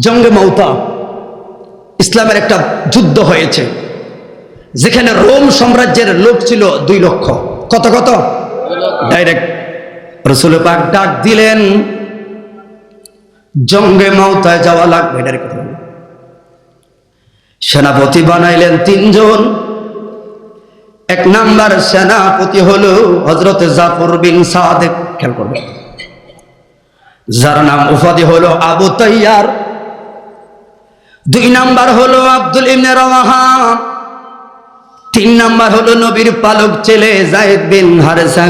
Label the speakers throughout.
Speaker 1: জঙ্গে ইসলামের একটা যুদ্ধ হয়েছে। যেখানে রোম সাম্রাজ্যের লোক ছিল দুই লক্ষ। কত কত? ডাইরেক্ট রসুল পাক ডাক দিলেন, জঙ্গে মাউতায় যাওয়া লাগবে। বলি। সেনাপতি বানাইলেন তিনজন। এক নাম্বার সেনাপতি হলো হজরত জাফর বিন সাদেক। খেয়াল করবে যার নাম উপাধি হলো আবু তৈয়ার দুই নাম্বার হলো আব্দুল ইবনে রওয়াহা। তিন নাম্বার হলো নবীর পালক ছেলে জায়েদ বিন হারেসা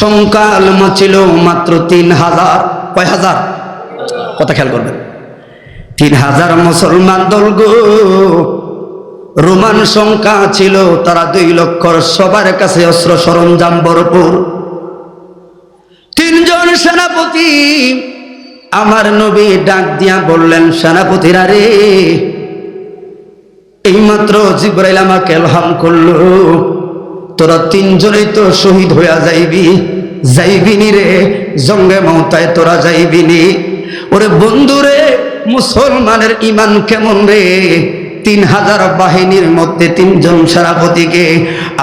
Speaker 1: সংকাল ছিল মাত্র তিন হাজার। কয় হাজার? কথা খেয়াল করবেন। তিন হাজার মুসলমান দল গো। রোমান সংখ্যা ছিল তারা দুই লক্ষ সবার কাছে অস্ত্র সরঞ্জাম ভরপুর। তিনজন সেনাপতি আমার নবী ডাক দিয়া বললেন, সেনাপতিরা রে, এইমাত্র জিব্রাইল আমাকে এলহাম করল। তোরা তিনজনেই তো শহীদ হইয়া যাইবি। যাইবিনি রে, জঙ্গে মমতায় তোরা যাইবিনি। ওরে বন্ধুরে, মুসলমানের ইমান কেমন রে? তিন হাজার বাহিনীর মধ্যে তিনজন সেনাপতিকে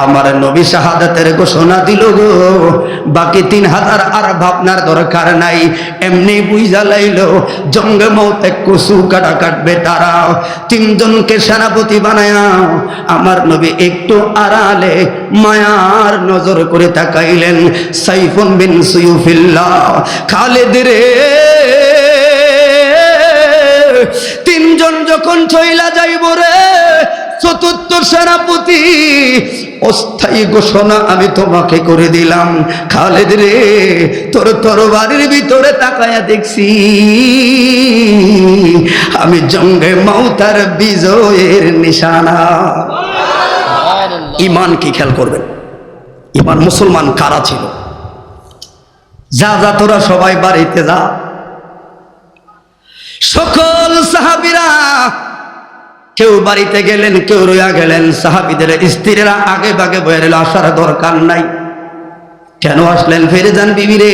Speaker 1: আমার নবী শাহাদাতের ঘোষণা দিল গো। বাকি তিন হাজার আর ভাবনার দরকার নাই। এমনি বুঝা লাইল, জঙ্গে মৌতে কসু কাটা কাটবে তারা। তিনজনকে সেনাপতি বানায়া আমার নবী একটু আড়ালে মায়ার নজর করে তাকাইলেন সাইফুন বিন সুয়ুফিল্লাহ। খালেদ রে তিনজন যখন চইলা যাইব রে চতুর্থ সেনাপতি অস্থায়ী ঘোষণা আমি তোমাকে করে দিলাম। খালেদ রে তোর তরবারির ভিতরে তাকায়া দেখছি। আমি জঙ্গে মাউতার বিজয়ের নিশানা। ইমান কি খেয়াল করবেন? ইমান মুসলমান কারা ছিল? যা যা তোরা সবাই বাড়িতে যা। সকল সাহাবিরা, কেউ বাড়িতে গেলেন, কেউ রইয়া গেলেন, সাহাবিদের স্ত্রীরা আগে বাগে বয়ে রইল, আসার দরকার নাই। কেন আসলেন ফিরে যান বিবিরে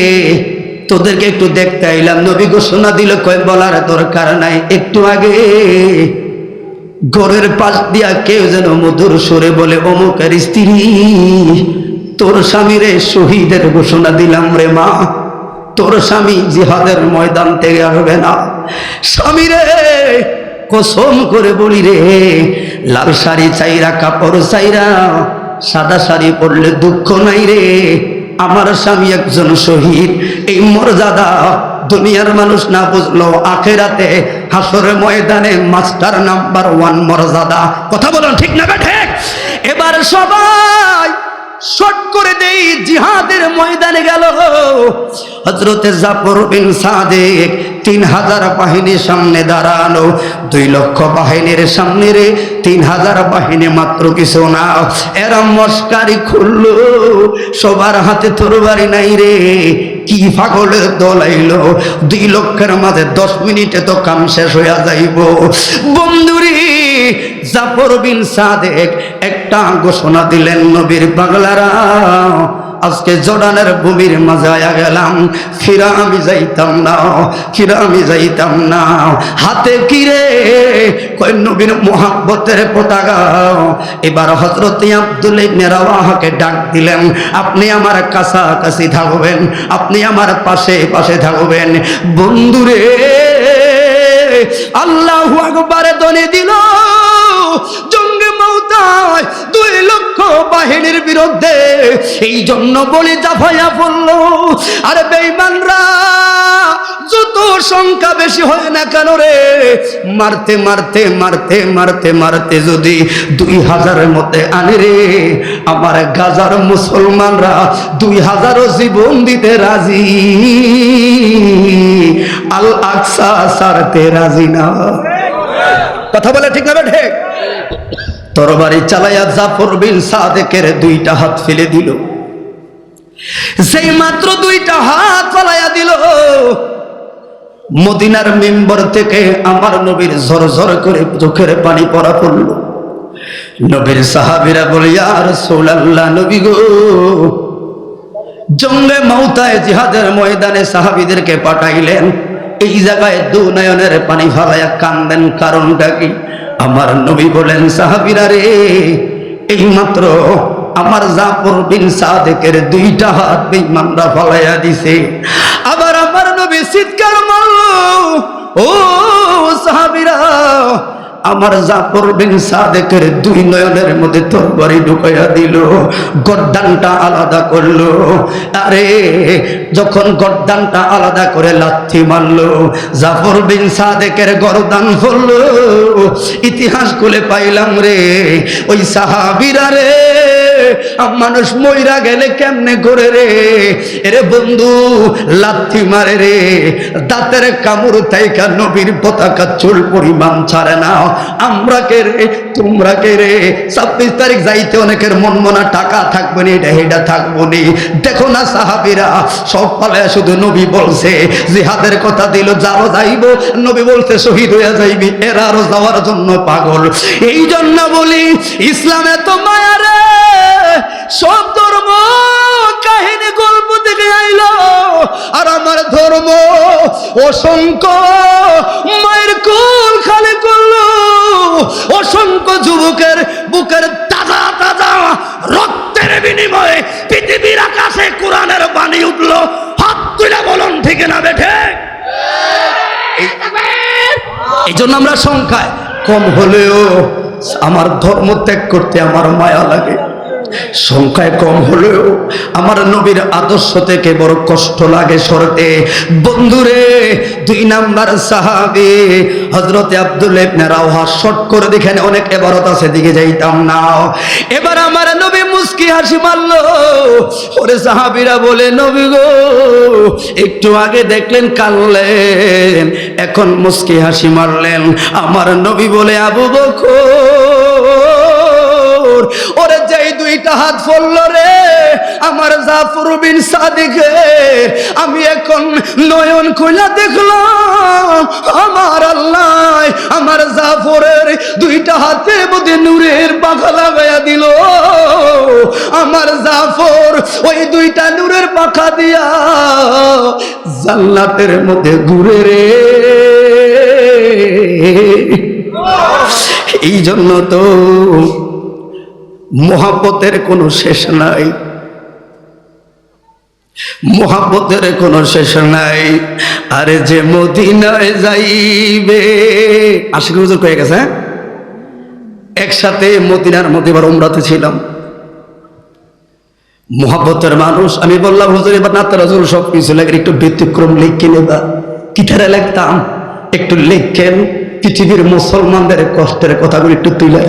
Speaker 1: তোদেরকে একটু দেখতে আইলাম, নবী ঘোষণা দিল, কয়, বলার দরকার নাই, একটু আগে। ঘরের পাশ দিয়া কেউ যেন মধুর সুরে বলে, অমুকের স্ত্রী, তোর স্বামীরে শহীদের ঘোষণা দিলাম রে মা। তোর স্বামী জিহাদের ময়দান থেকে আসবে না? স্বামী রে, কসম করে বলি রে, লাল শাড়ি চাইরা, কাপড় চাইরা, সাদা শাড়ি পরলে দুঃখ নাই রে। আমার স্বামী একজন শহীদ, এই মর্যাদা দুনিয়ার মানুষ না বুঝলো, আখেরাতে হাসরের ময়দানে মাস্টার নাম্বার ওয়ান মর্যাদা। কথা বলুন ঠিক না ঠিক? এবার সবাই শট করে দেই, জিহাদের ময়দানে গেল। হজরতে জাফর বিন সাদেক তিন হাজার বাহিনীর সামনে দাঁড়ানো দুই লক্ষ বাহিনীর সামনে রে, তিন হাজার বাহিনী মাত্র কিছু না। এরা মস্কারি খুললো, সবার হাতে তরবারি নাই রে। কি পাগলের দলাইল, দুই লক্ষের মাঝে দশ মিনিটে তো কাম শেষ হইয়া যাইব। বন্ধুরি জাফর বিন সাদেক একটা ঘোষণা দিলেন নবীর পাগলারা আজকে জর্ডানের ভূমির মাঝে আয়া গেলাম, ফিরা আমি যাইতাম না, ফিরা আমি যাইতাম না। হাতে কিরে কয় নবীর মোহাব্বতের পতাকা। এবার হজরত আব্দুল ইবনে ডাক দিলেন, আপনি আমার কাছাকাছি থাকবেন, আপনি আমার পাশে পাশে থাকবেন। বন্ধুরে, আল্লাহ আকবারে দনে দিল। জঙ্গে মৌতায় দুই লক্ষ বাহিনীর বিরুদ্ধে। এই জন্য বলি, জাফাইয়া পড়ল আরে বেইমানরা যত সংখ্যা বেশি হয় না কেন রে? মারতে মারতে মারতে মারতে মারতে যদি দুই হাজারের মধ্যে আনে রে, আমার গাজার মুসলমানরা দুই হাজারও জীবন দিতে রাজি। আল আকসা সারতে রাজি না। কথা বলে ঠিক না ঠিক তরবারি চালাইয়া জাফর বিন সাদেকের দুইটা হাত ফেলে দিল। সেই মাত্র দুইটা হাত ফালাইয়া দিল, মদিনার মেম্বর থেকে আমার নবীর ঝর ঝর করে চোখের পানি পড়া পড়ল। নবীর সাহাবিরা বলে আর সোলাল্লাহ নবী গো, জঙ্গে মৌতায় জিহাদের ময়দানে সাহাবিদেরকে পাঠাইলেন। এই জায়গায় দু নয়নের পানি ফালাইয়া কান্দেন, কারণটা কি? আমার নবী বলেন, সাহাবিরা রে, এই মাত্র আমার জাফর বিন সাদেকের দুইটা হাত বেঈমানরা ফলাইয়া দিছে। আবার আমার নবী চিৎকার আমার জাফর বিন সাদেকের দুই নয়নের মধ্যে তরবারি ঢুকাইয়া দিল, গর্দানটা আলাদা করল। আরে, যখন গর্দানটা আলাদা করে লাথি মারলো, জাফর বিন সাদেকের গরদান হলো। ইতিহাস খুলে পাইলাম রে, ওই সাহাবিরা রে। মানুষ মইরা গেলে কেমনে করে রে? এরে বন্ধু, লাথি মারে রে। দাঁতের কামড় তাইকা নবীর পতাকা চুল পরিমাণ ছাড়ে না। আমরা কে রে? তোমরা কে রে? ছাব্বিশ তারিখ যাইতে অনেকের মন মনা টাকা থাকবে নি, এটা হেডা থাকব নি। দেখো না সাহাবিরা, সব পালে শুধু নবী বলছে, জিহাদের কথা দিল, যারো যাইব। নবী বলছে, শহীদ হইয়া যাইবি, এরা আরও যাওয়ার জন্য পাগল। এই জন্য বলি, ইসলামে তো মায়া রে। সব ধর্ম কাহিনী গল্প থেকে আইলো। আর আমার ধর্ম অসংখ্য মায়ের কোল খালি করল। অসংখ্য যুবকের বুকের তাজা তাজা রক্তের বিনিময়ে পৃথিবীর আকাশে কোরআনের বাণী উঠল। হাত তুলে বলুন, ঠিক না বেঠে? এই জন্য আমরা সংখ্যায় কম হলেও আমার ধর্ম ত্যাগ করতে আমার মায়া লাগে। সংখ্যায় কম হলেও আমার নবীর আদর্শ থেকে বড় কষ্ট লাগে সরতে বন্ধুরে, দুই নাম্বার সাহাবি হজরতে আব্দুল রাওহা শর্ট করে দেখেন, অনেক এবারত আছে, দিকে যাইতাম না। এবার আমার নবী মুস্কি হাসি মারলো। ওরে সাহাবিরা বলে, নবী গো, একটু আগে দেখলেন কানলেন এখন মুস্কি হাসি মারলেন। আমার নবী বলে, আবু বকর ওরে যেই দুইটা হাত ফললো রে আমার জাফর বিন সাদিকে আমি এখন নয়ন খুলে দেখলাম আমার আল্লাহ আমার জাফরের দুইটা হাতে মধ্যে নূরের পাখা লাগাইয়া দিল। আমার জাফর ওই দুইটা নূরের পাখা দিয়া জান্নাতের মধ্যে ঘুরে রে। এই জন্য তো মহাব্বতের কোনো শেষ নাই। মহাব্বতের কোনো শেষ নাই। আরে যে মদিনায় যাইবে। আশিক হুজুর কয়ে গেছে হ্যাঁ? একসাথে মদিনার মধ্যে এবার উমরাতে ছিলাম। মহাব্বতের মানুষ, আমি বললাম, হুজুর, এবার না হুজুর সব কিছু লাগে একটু ব্যতিক্রম লিখে নেবা। কিথারে লিখতাম, একটু লেখেন, পৃথিবীর মুসলমানদের কষ্টের কথাগুলো একটু তুলে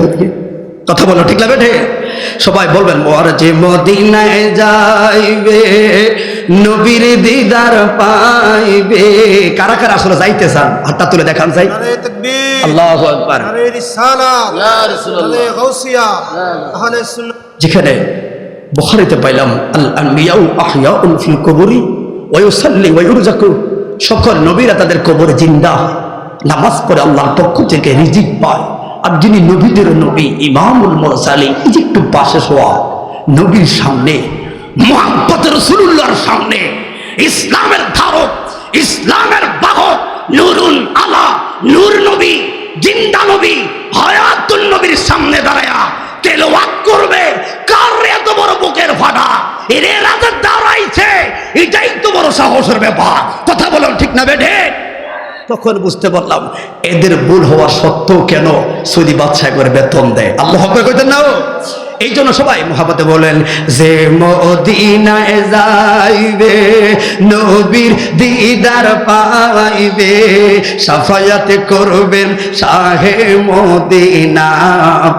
Speaker 1: কথা বলো ঠিক লাগবে ঠিক সবাই বলবেন মোর যে মদিনায় যাইবে নবীর দিদার পাইবে। কারা কারা আসলে যাইতে চান? হাতটা তুলে দেখান চাই আল্লাহু আকবার। যেখানে বুখারীতে পাইলাম আল আনবিয়াউ আহয়াউন ফিল কবরি ওয়া ইউসাল্লি ওয়া ইউরজাকু। সকল নবীরা তাদের কবরে জিন্দা নামাজ পড়ে আল্লাহর পক্ষ থেকে রিজিক পায়। আর যিনি নবীদের নবী, ইমামুল মুরসালিন, এই যে একটু পাশে শোয়া, নবীর সামনে মোহাম্মদ রসুল্লাহর সামনে, ইসলামের ধারক, ইসলামের বাহক নুরুল আলা, নূর নবী, জিন্দা নবী হায়াতুল নবীর সামনে দাঁড়ায়া তেলাওয়াত করবে। কার এত বড় বুকের ফাটা এরে রাতে দাঁড়াইছে। এটাই তো বড় সাহসের ব্যাপার। কথা বলো ঠিক না বেঠে? তখন বুঝতে পারলাম, এদের ভুল হওয়া সত্ত্বেও কেন সৌদি বাদশাহ করে বেতন দেয়। আল্লাহ কইতেন না এই জন্য সবাই মহাবতে বলেন, যে মদিনায় যাইবে, নবীর দিদার পাইবে, সাফায়াতে করবেন শাহে মদিনা।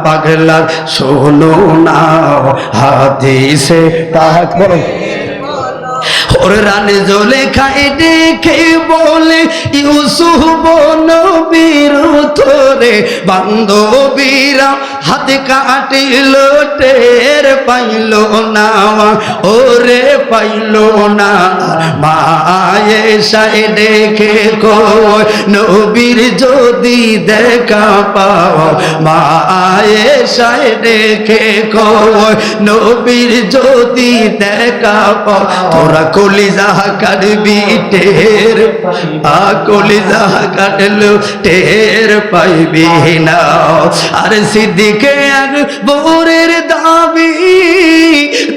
Speaker 1: পাগলার শোনো না হাদিসে পাক বলো ওর রানে খাই দেখে বলে ইউসুফ নবীর তোরে বান্ধবীরা হাতে কাটিল, টের পাইল না ওরে পাইল না। মায়ে সাই দেখে কই নবীর যদি দেখা পাও। মায়ে সাই দেখে কই নবীর যদি দেখা পাও। তোরা কলিজা কাটবি, টের আ কলিজা কাটলো, টের পাইবি না। আর সিদ্দিকে এক বোরের দাবি?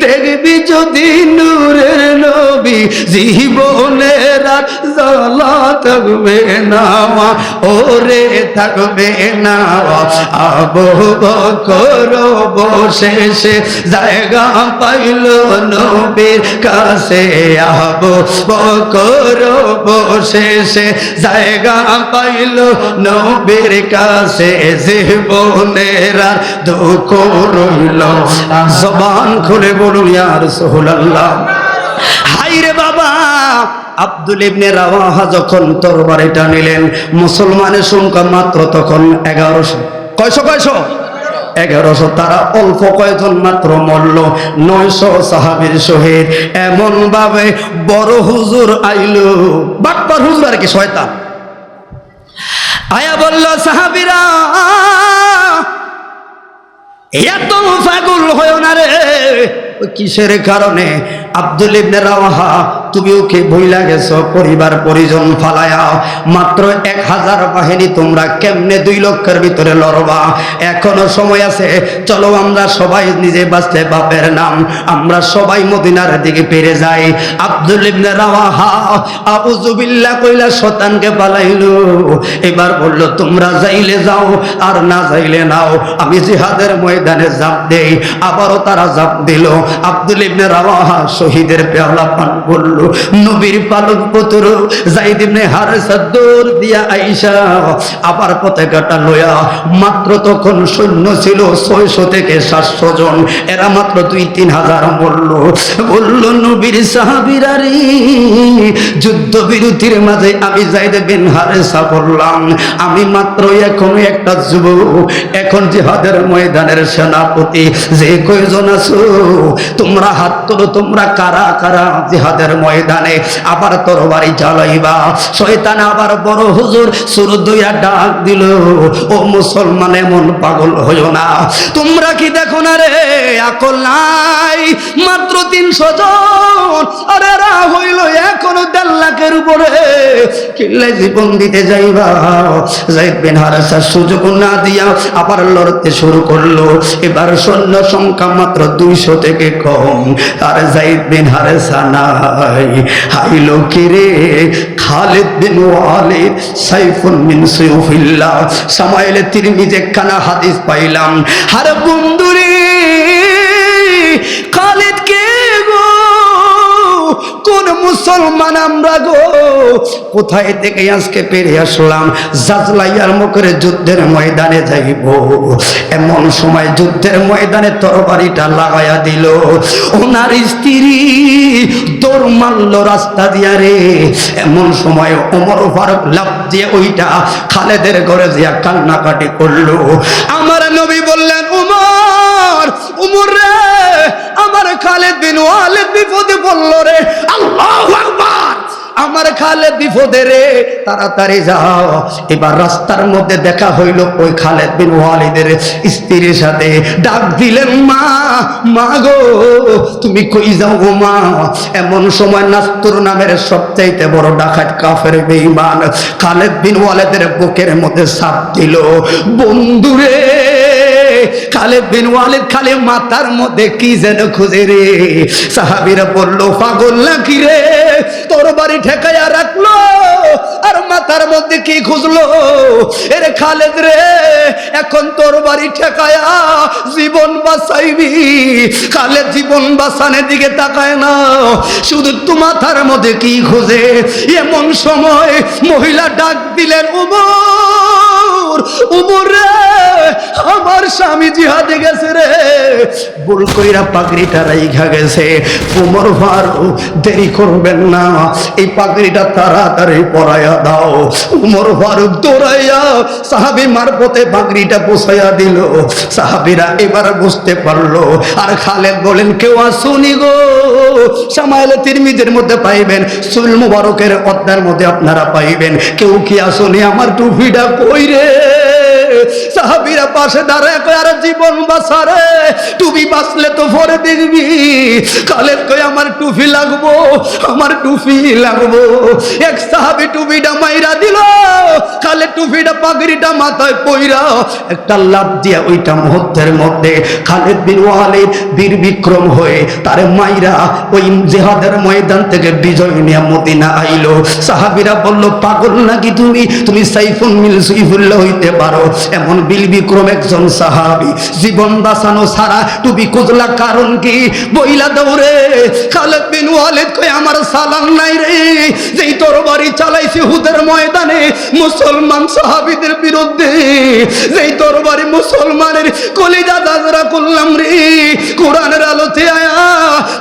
Speaker 1: দেখবি যদি নূরের নবী জীবনের আর জ্বালা থাকবে না ওরে থাকবে না আবু বকর বসে জায়গা পাইল নবীর কাছে। আবু বকর বসে জায়গা পাইল নবীর কাছে। জীবনের দুঃখ রইল জবান খুলে বলুন ইয়ার হাই রে বাবা, আব্দুল ইবনে রাওয়াহা যখন তরবারিটা নিলেন মুসলমানের সংখ্যা মাত্র তখন এগারোশো। কয়শো কয়শো? এগারোশো। তারা অল্প কয়েকজন মাত্র মরল, নয়শো সাহাবির শহীদ এমন ভাবে বড় হুজুর আইল। বাটপার হুজুর আর কি, শয়তান। আয়া বলল, সাহাবিরা এত পাগল হয় না রে। ওই কিসের কারণে? আব্দুল ইবনে রাওয়াহা, তুমি ওকে ভইলা গেছো, পরিবার পরিজন ফালায়া। মাত্র এক হাজার বাহিনী তোমরা কেমনে দুই লক্ষের ভিতরে লড়বা? এখনও সময় আছে। চলো আমরা সবাই নিজে বাঁচতে বাপের নাম। আমরা সবাই মদিনার দিকে পেরে যাই। আব্দুল ইবনে রাওয়াহা আবু জুবিল্লাহ কইলা শতানকে পালাইলো। এবার বলল, তোমরা যাইলে যাও আর না যাইলে নাও। আমি জিহাদের ময়দানে জাপ দেই। আবারও তারা জাপ দিল। আব্দুল ইবনে রাওয়াহা শহীদের পেয়ালা পান করল। নবীর পালক পুত্র জাইদ ইবনে হারেসা দৌড় দিয়া আইসা আবার পতাকাটা লয়া, মাত্র তখন সৈন্য ছিল ছয়শো থেকে সাতশো জন। এরা মাত্র দুই তিন হাজার মরল। বলল, নবীর সাহাবিরারি যুদ্ধ বিরতির মাঝে আমি জাইদ বিন হারেসা বললাম আমি মাত্র এখন একটা যুবক। এখন জিহাদের ময়দানের সেনাপতি যে কয়জন আছো তোমরা হাত তোলো, তোমরা কারা কারা জিহাদের ময়দানে আবার তরবারি চালাইবা শয়তান আবার বড় হুজুর সুর দুইয়া ডাক দিল, ও মুসলমান, এমন পাগল হইও না। তোমরা কি দেখো না রে, আকল নাই, মাত্র তিনশো জন। আরে এরা হইল এখনও দেড় লাখের উপরে। কিল্লে জীবন দিতে যাইবা। জাইদ বিন হারেসা সুযোগ না দিয়া আবার লড়তে শুরু করল। এবার সৈন্য সংখ্যা মাত্র দুইশো থেকে কম, আর জাইদ বিন হারেসা নাই। হাইল কিরে খালিদ বিন সাইফুন মিন সুয়ুফিল্লাহ। সামাইলে তিরমিজে কানা হাদিস পাইলাম। হারে বন্ধুরে খালেদ কোন মুসলমান আমরা গো। কোথায় থেকে আজকে পেরে আসলাম? জাজলাইয়ার মুখের যুদ্ধের ময়দানে যাইব। এমন সময় যুদ্ধের ময়দানে তরবারিটা লাগাইয়া দিল। ওনার স্ত্রী দৌড় মারল রাস্তা দিয়া রে। এমন সময় ওমর ফারুক লাভ দিয়ে ওইটা খালেদের ঘরে দিয়া কান্নাকাটি করল। আমার নবী বললেন উমর উমর রে খালেদ বিন বিপদে পড়ল রে। আল্লাহু আকবার। আমার খালেদ বিপদে রে। তাড়াতাড়ি যাও। এবার রাস্তার মধ্যে দেখা হইল ওই খালেদ বিন ওয়ালিদের স্ত্রীর সাথে। ডাক দিলেন, মা মা গো, তুমি কই যাও গো, মা? এমন সময় নাস্তুর নামের সবচাইতে বড় ডাকাত কাফের বেঈমান খালেদ বিন ওয়ালিদের বুকের মধ্যে সাপ দিল। বন্ধুরে খালেদ বিন খালি মাথার মধ্যে কি যেন খুঁজে রে? সাহাবিরা বলল, পাগল নাকি রে? তোর বাড়ি ঠেকাইয়া রাখল আর মাথার মধ্যে কি খুঁজলো? এরে খালেদ রে, এখন তোর বাড়ি ঠেকায়া জীবন বাঁচাইবি। খালেদ জীবন বাঁচানোর দিকে তাকায় না। শুধু তো মাথার মধ্যে কি খুঁজে? এমন সময় মহিলা ডাক দিলেন উমর উমর রে আমার স্বামী জিহাদে গেছে রে। ভুল কইরা পাগড়িটা রাইখা গেছে। উমর ফারুক, দেরি করবেন না। এই পাগড়িটা তাড়াতাড়ি পরাইয়া দাও। উমর ফারুক দৌড়াইয়া সাহাবি মারফতে পাগড়িটা পোষাইয়া দিল। সাহাবিরা এবার বুঝতে পারল, আর খালেদ বলেন, কেউ আসুনি গো। সামাইলে তিরমিজের মধ্যে পাইবেন, সুল মুবারকের অধ্যায়ের মধ্যে আপনারা পাইবেন। কেউ কি আসুনি? আমার টুপিটা কই রে? সাহাবিরা পাশে দাঁড়ায় আর জীবন বাঁচারে টুপি বাঁচলে তো পরে দেখবি খালেদ কয়, আমার টুপি লাগবো, আমার টুপি লাগবো। এক সাহাবি টুপিটা মাইরা দিল, খালে টুপিটা পাগড়িটা মাথায় পইরা একটা লাভ দিয়া ওইটা মুহূর্তের মধ্যে খালেদ বিন ওয়ালিদ বীর বিক্রম হয়ে তার মাইরা ওই জেহাদের ময়দান থেকে বিজয় নিয়ে মদিনা আইলো। সাহাবিরা বলল, পাগল নাকি তুমি? তুমি সাইফুল মিল সুইফুল্লাহ হইতে পারো। এমন বিল বিক্রম একজন সাহাবি। জীবন বাঁচানো সারা টুপি কুজলা কারণ কি? বইলা দৌড়ে খালেদ বিন ওয়ালিদ কই আমার সালাম নাই রে। যেই তরবারি চালাইছে হুদের ময়দানে মুসলমান সাহাবিদের বিরুদ্ধে, যেই তরবারি মুসলমানের কলিজা দাদরা করলাম রে। কোরআনের আলোতে আয়া,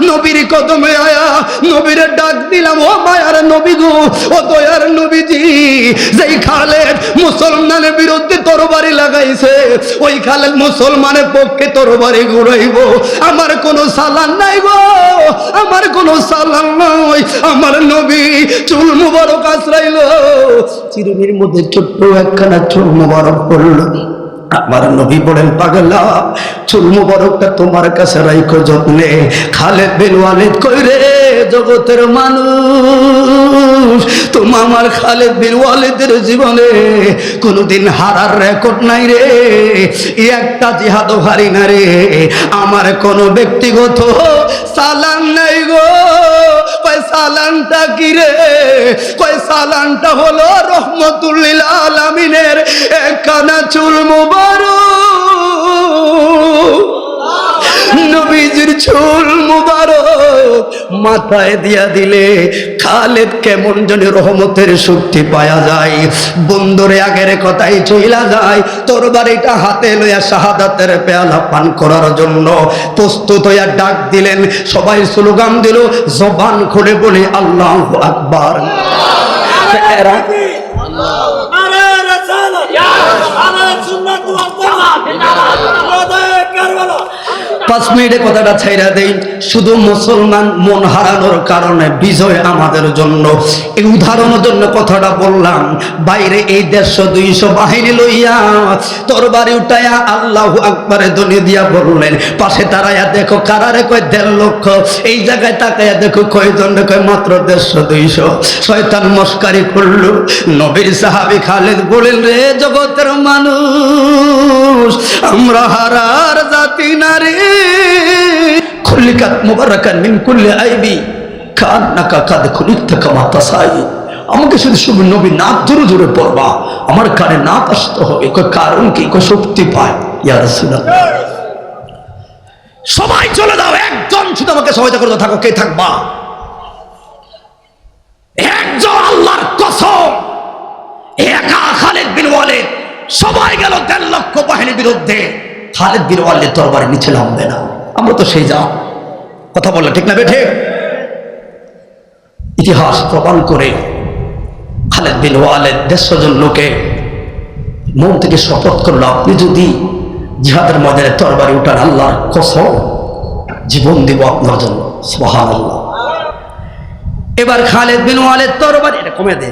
Speaker 1: নবীর কদমে আয়া, নবীর ডাক দিলাম, ও মায়ার মুসলমানের পক্ষে তরবারি ঘুরাইব। আমার কোনো সালান নাই গো, আমার কোনো সালান নাই। আমার নবী চুল মুবারক আশ্রাইল চিরুনির মধ্যে ছোট্ট একখানা চুল মুবারক পড়ল। আমার নবী বলেন, পাগলা, চুল মুবারকটা তোমার কাছে রাইখো যত্নে। খালেদ বিন ওয়ালিদ কই রে জগতের মানুষ? তুমি আমার খালেদ বিন ওয়ালিদের জীবনে কোনোদিন হারার রেকর্ড নাই রে। একটা জিহাদও হারি না রে। আমার কোনো ব্যক্তিগত সালাম নাই গো। কয় সালানটা কি রে কয় সালানটা হলো রহমতুল্লিল আলামিনের একখানা চুল মুবারক। নবীজির চুল মুবারক মাথায় দিয়া দিলে খালেদ কেমন জানি রহমতের শক্তি পাওয়া যায়। বন্দরে আগের কথাই চইলা যায়। তোর বাড়িটা হাতে লইয়া শাহাদাতের পেয়ালা পান করার জন্য প্রস্তুত হইয়া ডাক দিলেন। সবাই স্লোগান দিল, জবান খুলে বলে, আল্লাহ আকবার
Speaker 2: রসালত নারে সুন্নাত ওয়াল জামাত নারে কারবালা
Speaker 1: পাঁচ মিনিটে কথাটা ছাইরা দেই। শুধু মুসলমান মন হারানোর কারণে বিজয় আমাদের জন্য। এই উদাহরণের জন্য কথাটা বললাম, বাইরে এই দেড়শো দুইশো বাহিনী লইয়া তোর বাড়ি উঠাইয়া আল্লাহ আকবারে দলি দিয়া বললেন, পাশে দাঁড়াইয়া দেখো কারারে কয় দেড় লক্ষ, এই জায়গায় তাকাইয়া দেখো কয়জন কয় মাত্র দেড়শো দুইশো। শয়তান মস্কারি করল, নবীর সাহাবি খালেদ বলেন রে জগতের মানুষ, আমরা হারার জাতি নারী খুলিকাত মুবারাকান মিন কুল্লি আইবি কান্নাকা কাদ খুলিকতা কামা তাসাই আমাকে শুধু শুধু নবী নাক জোরে জোরে পড়বা আমার কানে নাক আসতে হবে কই কারণ কি কই শক্তি পায়। ইয়া রাসূলুল্লাহ। সবাই চলে দাও একজন শুধু আমাকে সহায়তা করতে থাকো কে থাকবা? একজন আল্লাহর কসম একা খালেদ বিন ওয়ালিদ সবাই গেল দেড় লক্ষ বাহিনীর বিরুদ্ধে। খালেদ বিন ওয়ালিদ তরবারি নিচে নামবে না। আমরা তো সেই যাও কথা বললে ঠিক না বেঠে? ইতিহাস প্রমাণ করে খালেদ বিন ওয়ালিদ দেড়শো জন লোকে মন থেকে শপথ করল, আপনি যদি জিহাদের ময়দানে তরবারি উঠান আল্লাহর কসম, জীবন দিব আপনার জন্য। সুবহানাল্লাহ। এবার খালেদ বিন ওয়ালেদ তরবারি এটা কমে দে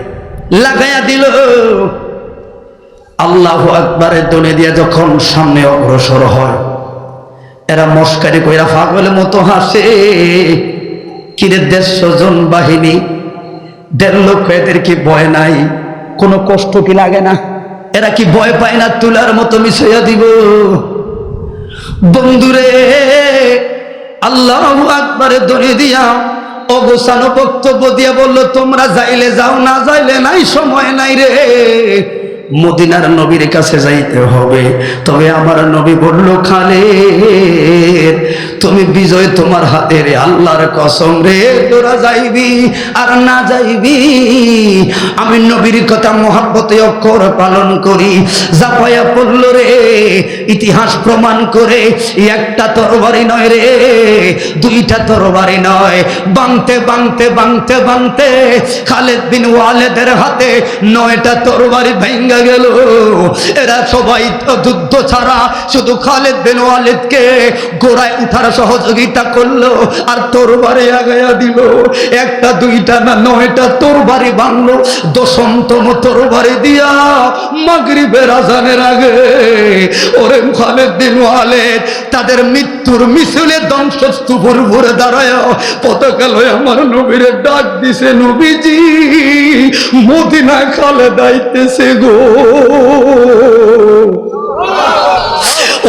Speaker 1: লাগাইয়া দিল। আল্লাহ আকবারের দনে দিয়ে যখন সামনে অগ্রসর হয়, এরা মস্কারি কইরা পাগলের মতো হাসে। কিরে দেড়শো জন বাহিনী, দেড় লক্ষ এদের কি ভয় নাই? কোনো কষ্ট কি লাগে না? এরা কি ভয় পায় না তুলার মতো মিশাইয়া দিব? বন্ধুরে, আল্লাহ আকবারে ধরে দিয়া অবসান বক্তব্য দিয়ে বলল, তোমরা যাইলে যাও, না যাইলে নাই, সময় নাই রে। মদিনার নবীর কাছে যাইতে হবে। তবে আমার নবী বলল খালে তুমি বিজয় তোমার হাতে রে আল্লাহর কসম রে। তোরা যাইবি আর না যাইবি, আমি নবীর কথা মহাব্বতে অক্ষর পালন করি। জাপায়া পড়ল রে, ইতিহাস প্রমাণ করে, একটা তরবারি নয় রে, দুইটা তরবারি নয়। বাংতে বাংতে বাংতে বাংতে খালেদ বিন ওয়ালেদের হাতে নয়টা তরবারি ভেঙ্গা গেল। এরা সবাই যুদ্ধ ছাড়া শুধু খালেদ বিন ওয়ালেদকে গোড়ায় উঠার সহযোগিতা করল আর তরবারি আগায়া দিল। একটা, দুইটা না নয়টা তরবারি বাংলো দশমতম তরবারি দিয়া মাগরিবের আজানের আগে ওরে খালেদ বিন ওয়ালেদ, তাদের মৃত্যুর মিছিলে ধ্বংসস্তূপর ভরে দাঁড়ায়। পতাকা লয় আমার নবীর ডাক দিছে নবীজি মদিনা খালে দাইতেছে গো।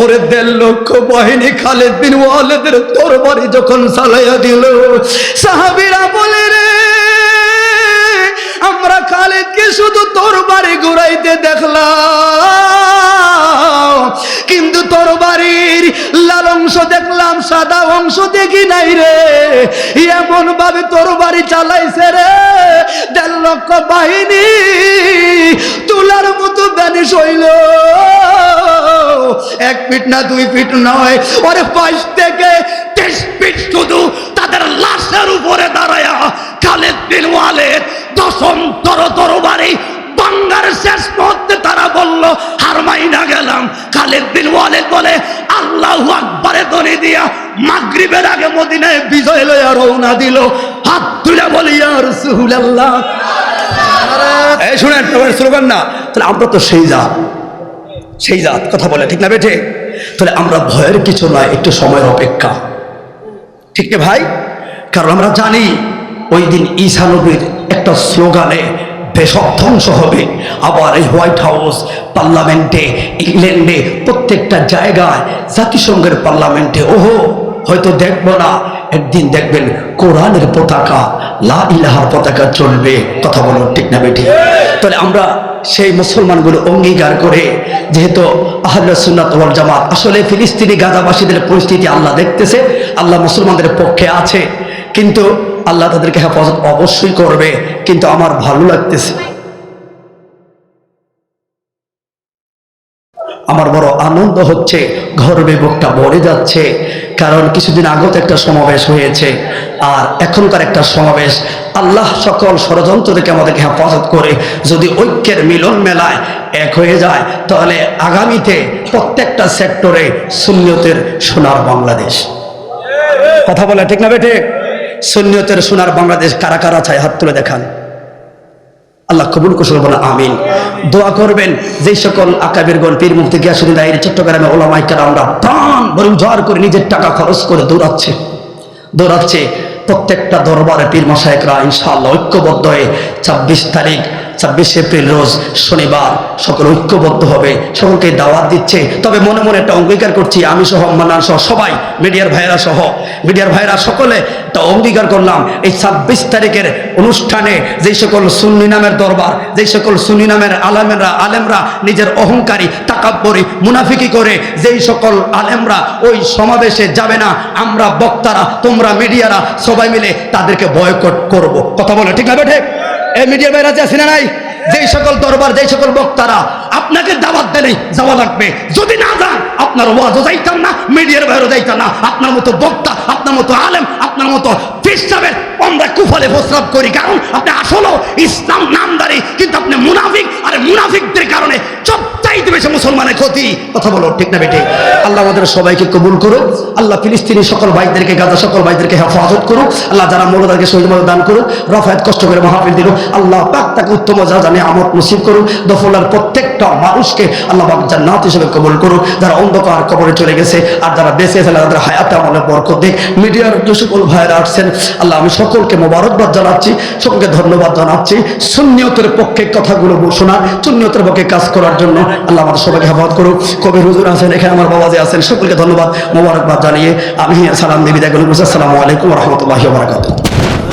Speaker 1: ওরে দেড় লক্ষ বাহিনী খালেদ বিন ওয়ালেদের তরবারি যখন চালাইয়া দিল, সাহাবিরা বলে রে, আমরা খালেদকে শুধু তরবারি ঘুরাইতে দেখলাম। অংশ দেখলাম, সাদা অংশ দেখি নাই রে। এমন ভাবে তরবারি চালাইছে রে। দেড় লক্ষ বাহিনী তুলার মতো ব্যানিশ হইল। এক ফিট না দুই ফিট নয়, ওরে পাঁচ থেকে তেইশ ফিট শুধু তাদের লাশের উপরে দাঁড়ায়া, খালেদ বিন ওয়ালেদ দশম তর তরবারি বাঙ্গার শেষ মুহূর্তে তারা বলল হার মাইনা গেলাম। খালেদ বিন ওয়ালেদ বলে, আল্লাহু আকবারে দনি দিয়া মাগরিবের আগে মদিনায় বিজয় লইয়া রওনা দিল। হাত তুলে বলি, ইয়া রাসূলুল্লাহ। এই শুনেন স্লোগান না। তাহলে আমরা তো সেই জাত। সেই জাত, কথা বলে, ঠিক না বেঠে? তাহলে আমরা ভয়ের কিছু নয়, একটু সময়ের অপেক্ষা। ঠিক না ভাই? কারণ আমরা জানি, ওই দিন ঈসা নবীর একটা স্লোগানে দেশক ধ্বংস হবে। আবার এই হোয়াইট হাউস পার্লামেন্টে ইংল্যান্ডে প্রত্যেকটা জায়গায় জাতিসংঘের পার্লামেন্টে ওহো হয়তো দেখব না একদিন দেখবেন কোরআনের পতাকা লা ইলাহার পতাকা চলবে। কথা বলুন ঠিক না বেটি তাহলে আমরা সেই মুসলমানগুলো অঙ্গীকার করে, যেহেতু আহলে সুন্নাত জামাত আসলে ফিলিস্তিনি গাজাবাসীদের পরিস্থিতি আল্লাহ দেখতেছে, আল্লাহ মুসলমানদের পক্ষে আছে, কিন্তু আল্লাহ তাদেরকে হেফাজত অবশ্যই করবে, কিন্তু আমার ভালো লাগতেছে। আমার বড় আনন্দ হচ্ছে গর্বে বুকটা ভরে যাচ্ছে কারণ কিছুদিন আগত একটা সমাবেশ হয়েছে, আর এখনকার একটা সমাবেশ, আল্লাহ সকল ষড়যন্ত্র থেকে আমাদেরকে হেফাজত করে যদি ঐক্যের মিলন মেলায় এক হয়ে যায়, তাহলে আগামীতে প্রত্যেকটা সেক্টরে শূন্যতের সোনার বাংলাদেশ। কথা বলে ঠিক না বেঠে শূন্যতের সোনার বাংলাদেশ কারা কারা চায় হাত তুলে দেখান। আল্লাহ কবুল কুশল বলে আমিন। দোয়া করবেন, যেই সকল আকাবিরগণ পীর মুক্তি গিয়াসুদ্দিন দায়ের চট্টগ্রামে ওলামাইকার আমরা প্রাণ ভরে উজাড় করে নিজের টাকা খরচ করে দৌড়াচ্ছে। দৌড়াচ্ছে প্রত্যেকটা দরবারে পীর মশাইকরা ইনশাআল্লাহ, ঐক্যবদ্ধ হয়ে ছাব্বিশ তারিখ ছাব্বিশ এপ্রিল রোজ শনিবার সকল ঐক্যবদ্ধ হবে, সকলকে দাওয়াত দিচ্ছে। তবে মনে মনে একটা অঙ্গীকার করছি, আমি সহ, মান্নান সহ, সবাই, মিডিয়ার ভাইরা সহ, মিডিয়ার ভাইরা সকলে একটা অঙ্গীকার করলাম। এই ছাব্বিশ তারিখের অনুষ্ঠানে যেই সকল সুন্নি নামের দরবার, যেই সকল সুন্নি নামের আলেমেরা, আলেমরা নিজের অহংকারী, তাকাব্বরি, মুনাফিকি করে যেই সকল আলেমরা ওই সমাবেশে যাবে না, আমরা বক্তারা, তোমরা মিডিয়ারা সবাই মিলে তাদেরকে বয়কট করব। কথা বলে ঠিক না বেঠে এই মিডিয়ার বাইরে আছে না নাই? যেই সকল দরবার, যেই সকল বক্তারা, আপনাকে দাওয়াত দিলেই যাওয়া লাগবে। যদি না যান, আপনার ওয়াজও যাইতাম না, মিডিয়ার বাইরে যাইতাম না। আপনার মতো বক্তা, আপনার মতো আলেম, আপনার মতো খ্রিস্টাবের আমরা কুফলে প্রস্রাব করি। কারণ আপনি আসলেও ইসলাম নামদারি, কিন্তু আপনি মুনাফিক, আর মুনাফিকদের কারণে সবচাইতে বেশি মুসলমানের ক্ষতি। কথা বলো, ঠিক না বেটে আল্লাহ আমাদের সবাইকে কবুল করুক। আল্লাহ ফিলিস্তিনি সকল ভাইদেরকে, গাজা সকল ভাইদেরকে হেফাজত করুক। আল্লাহ যারা মৌলাদাকে শহীদ মত দান করুক, রফায়ত কষ্ট করে মাহফিল দিল আল্লাহ পাক তাকে উত্তম যা জানে আমত নসিব করুক দফলার প্রত্যেকটা মানুষকে আল্লাহ পাক জান্নাত হিসেবে কবুল করুক। যারা অন্ধকার কবরে চলে গেছে, আর যারা বেঁচে আছে, তাদের হায়াতে আমলে বরকত দিক। মিডিয়ার যে সকল ভাইয়েরা আসছেন, আল্লাহ আমি সকলকে মোবারকবাদ জানাচ্ছি সবকে ধন্যবাদ জানাচ্ছি। শূন্যতের পক্ষে কথাগুলো ঘোষণা শূন্যতের পক্ষে কাজ করার জন্য আল্লাহ আমার সবাইকে হেফাজত করুক। কবির হুজুর আছেন, এখানে আমার বাবা যে আছেন, সকলকে ধন্যবাদ, মোবারকবাদ জানিয়ে আমি সালাম দেবী দেখুন আসসালামু আলাইকুম রহমতুল্লাহ